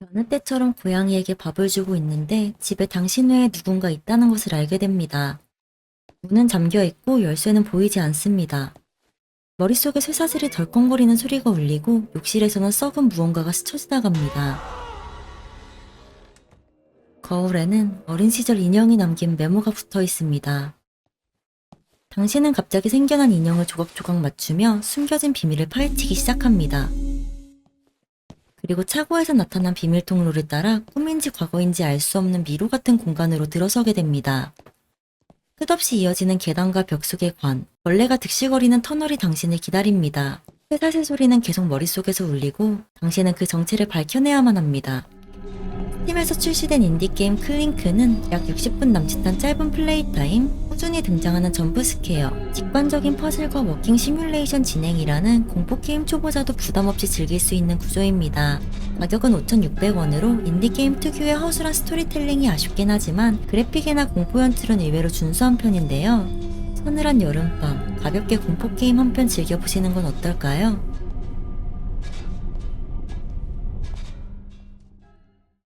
여느 때처럼 고양이에게 밥을 주고 있는데 집에 당신 외에 누군가 있다는 것을 알게 됩니다. 문은 잠겨 있고 열쇠는 보이지 않습니다. 머릿속에 쇠사슬이 덜컹거리는 소리가 울리고 욕실에서는 썩은 무언가가 스쳐 지나갑니다. 거울에는 어린 시절 인형이 남긴 메모가 붙어 있습니다. 당신은 갑자기 생겨난 인형을 조각조각 맞추며 숨겨진 비밀을 파헤치기 시작합니다. 그리고 차고에서 나타난 비밀 통로를 따라 꿈인지 과거인지 알 수 없는 미로 같은 공간으로 들어서게 됩니다. 끝없이 이어지는 계단과 벽 속의 관, 벌레가 득실거리는 터널이 당신을 기다립니다. 쇠사슬 소리는 계속 머릿속에서 울리고 당신은 그 정체를 밝혀내야만 합니다. 스팀에서 출시된 인디게임 클링크는 약 60분 남짓한 짧은 플레이 타임, 꾸준히 등장하는 점프 스퀘어, 직관적인 퍼즐과 워킹 시뮬레이션 진행이라는 공포게임 초보자도 부담없이 즐길 수 있는 구조입니다. 가격은 5,600원으로 인디게임 특유의 허술한 스토리텔링이 아쉽긴 하지만 그래픽이나 공포 연출은 의외로 준수한 편인데요. 서늘한 여름밤, 가볍게 공포게임 한 편 즐겨보시는 건 어떨까요?